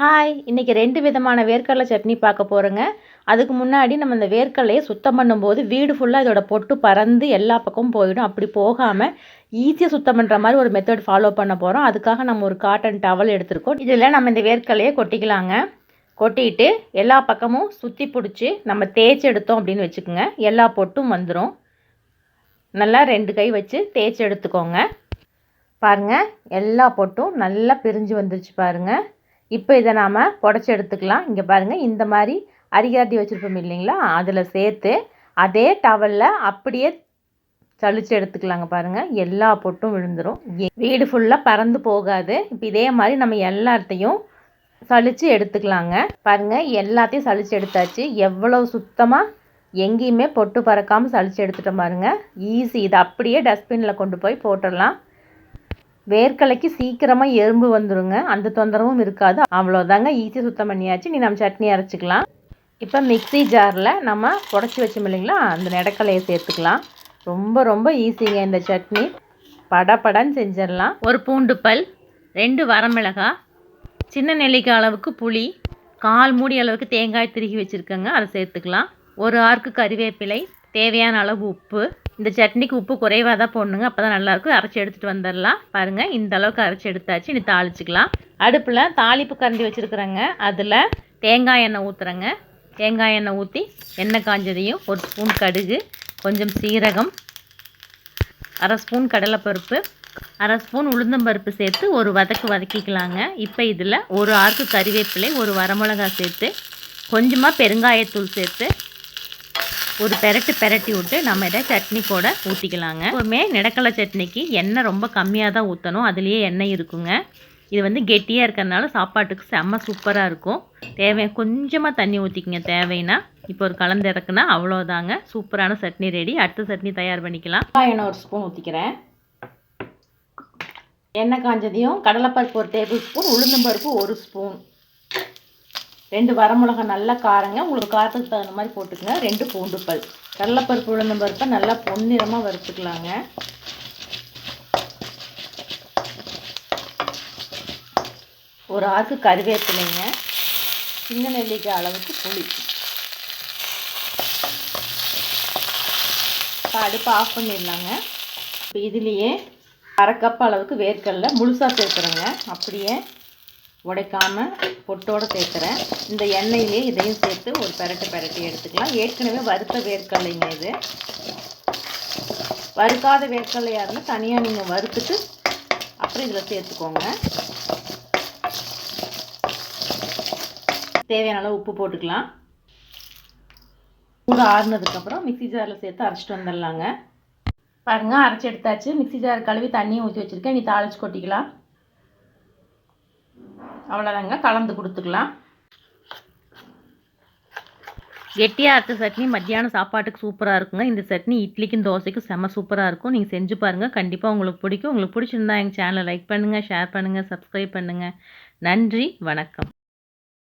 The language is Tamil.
ஹாய் இன்றைக்கி ரெண்டு விதமான வேர்க்கடலை சட்னி பார்க்க போகிறோங்க அதுக்கு முன்னாடி நம்ம இந்த வேர்க்கடலையை சுத்தம் பண்ணும்போது வீடு ஃபுல்லாக இதோட பொட்டு பறந்து எல்லா பக்கமும் போயிடும். அப்படி போகாமல் ஈஸியாக சுத்தம் பண்ணுற மாதிரி ஒரு மெத்தட் ஃபாலோ பண்ண போகிறோம் அதுக்காக நம்ம ஒரு காட்டன் டவல் எடுத்துருக்கோம். இதில் நம்ம இந்த வேர்க்கடலையை கொட்டிக்கலாங்க. கொட்டிட்டு எல்லா பக்கமும் சுற்றி பிடிச்சி நம்ம தேய்ச்சி எடுத்தோம் அப்படின்னு வச்சுக்கோங்க. எல்லா பொட்டும் வந்துடும் நல்லா ரெண்டு கை வச்சு தேய்ச்சி எடுத்துக்கோங்க. பாருங்கள் எல்லா பொட்டும் நல்லா பிரிஞ்சு வந்துருச்சு பாருங்கள் இப்போ இதை நாம் புடச்சி எடுத்துக்கலாம். இங்கே பாருங்கள் இந்த மாதிரி அரிகாட்டி வச்சுருப்போம் இல்லைங்களா? அதில் சேர்த்து அதே டவலில் அப்படியே சளிச்சு எடுத்துக்கலாங்க பாருங்கள் எல்லா பொட்டும் விழுந்துடும் வீடு ஃபுல்லாக பறந்து போகாது. இப்போ இதே மாதிரி நம்ம எல்லாத்தையும் சளிச்சு எடுத்துக்கலாங்க. பாருங்கள் எல்லாத்தையும் சளிச்சு எடுத்தாச்சு. எவ்வளோ சுத்தமாக எங்கேயுமே பொட்டு பறக்காமல் சளிச்சு எடுத்துட்டோம் பாருங்கள் ஈஸி இதை அப்படியே டஸ்ட்பினில் கொண்டு போய் போட்டுடலாம். வேர்க்கலைக்கு சீக்கிரமாக எறும்பு வந்துடுங்க அந்த தொந்தரவும் இருக்காது. அவ்வளோதாங்க ஈஸியாக சுத்தம் பண்ணியாச்சு. நீ நம்ம சட்னி அரைச்சிக்கலாம். இப்போ மிக்சி ஜாரில் நம்ம புடச்சி வச்சோம் இல்லைங்களா? அந்த நெடக்கலையை சேர்த்துக்கலாம். ரொம்ப ரொம்ப ஈஸிங்க இந்த சட்னி. படப்படன்னு செஞ்சிடலாம். ஒரு பூண்டு பல் ரெண்டு வரமிளகா சின்ன நெல்லிக்காய் அளவுக்கு புளி கால் மூடி அளவுக்கு தேங்காய் திருகி வச்சுருக்கேங்க. அதை சேர்த்துக்கலாம். ஒரு ஆர்க்கு கறிவேப்பிலை தேவையான அளவு உப்பு. இந்த சட்னிக்கு உப்பு குறைவாக தான் போடணுங்க. அப்போ தான் நல்லாயிருக்கும் அரைச்சி எடுத்துகிட்டு வந்துடலாம். பாருங்கள் இந்த அளவுக்கு அரைச்சி எடுத்தாச்சு. இனி தாளிச்சிக்கலாம். அடுப்பில் தாளிப்பு கரண்டி வச்சுருக்குறேங்க. அதில் தேங்காய் எண்ணெய் ஊற்றுறேங்க தேங்காய் எண்ணெய் ஊற்றி எண்ணெய் காஞ்சதையும் ஒரு ஸ்பூன் கடுகு கொஞ்சம் சீரகம் அரை ஸ்பூன் கடலைப்பருப்பு அரை ஸ்பூன் உளுந்தம்பருப்பு சேர்த்து ஒரு வதக்கு வதக்கிக்கலாங்க. இப்போ இதில் ஒரு ஆறுக்கு கறிவேப்பிலை ஒரு வரமிளகா சேர்த்து கொஞ்சமாக பெருங்காயத்தூள் சேர்த்து ஒரு பெரட்டு பெரட்டி விட்டு நம்ம இதை சட்னி கூட ஊற்றிக்கலாங்க எப்பவுமே நிடக்கடலை சட்னிக்கு எண்ணெய் ரொம்ப கம்மியாக தான் ஊற்றணும் அதுலேயே எண்ணெய் இருக்குங்க. இது வந்து கெட்டியாக இருக்கிறதுனால சாப்பாட்டுக்கு செம்ம சூப்பராக இருக்கும். தேவை கொஞ்சமாக தண்ணி ஊற்றிக்கிங்க தேவைன்னா இப்போ ஒரு கலந்து இறக்குனா அவ்வளோதாங்க சூப்பரான சட்னி ரெடி. அடுத்த சட்னி தயார் பண்ணிக்கலாம். எண்ணெய் ஒரு ஸ்பூன் ஊற்றிக்கிறேன் எண்ணெய் காஞ்சதையும் கடலைப்பருப்பு ஒரு டேபிள் ஸ்பூன் உளுந்தம்பருப்பு ஒரு ஸ்பூன். ரெண்டு வரமிளகா நல்லா காரங்க. உங்களுக்கு காரத்துக்கு தகுந்த மாதிரி போட்டுக்கோங்க. ரெண்டு பூண்டு பல் கடலப்பருப்பு உளுந்தம் பருப்பை நல்லா பொன்னிறமாக வறுத்துக்கலாங்க. ஒரு ஆக்கு கருவேப்பிலைங்க. சின்ன நெல்லிக்காய் அளவுக்கு புளி. இப்போ அடுப்பு ஆஃப் பண்ணிடலாங்க. இப்போ இதுலேயே அரை கப் அளவுக்கு வேர்க்கடலை முழுசாக சேர்க்குறோங்க. அப்படியே உடைக்காமல் பொட்டோடு சேர்க்குறேன். இந்த எண்ணெயிலே இதையும் சேர்த்து ஒரு பெரட்டு பெரட்டி எடுத்துக்கலாம். ஏற்கனவே வறுத்த வேர்க்கடலைங்க இது. வறுக்காத வேர்க்கடலையாக இருந்தால் தனியாக நீங்கள் வறுத்துட்டு அப்புறம் இதில் சேர்த்துக்கோங்க. தேவையான அளவு உப்பு போட்டுக்கலாம். கூட ஆறுனதுக்கப்புறம் மிக்சி ஜாரில் சேர்த்து அரைச்சிட்டு வந்துடலாங்க. பாருங்கள் அரைச்சி எடுத்தாச்சு. மிக்சி ஜார் கழுவி தண்ணியும் ஊற்றி வச்சுருக்கேன். நீ தாளிச்சு கொட்டிக்கலாம். அவ்வளோதாங்க கலந்து கொடுத்துக்கலாம். கெட்டியாக அரைச்ச சட்னி மத்தியானம் சாப்பாட்டுக்கு சூப்பராக இருக்குங்க. இந்த சட்னி இட்லிக்கும் தோசைக்கும் செம்ம சூப்பராக இருக்கும். நீங்கள் செஞ்சு பாருங்கள் கண்டிப்பாக உங்களுக்கு பிடிக்கும். உங்களுக்கு பிடிச்சிருந்தா எங்கள் சேனலை லைக் பண்ணுங்கள் ஷேர் பண்ணுங்கள் சப்ஸ்கிரைப் பண்ணுங்கள் நன்றி வணக்கம்.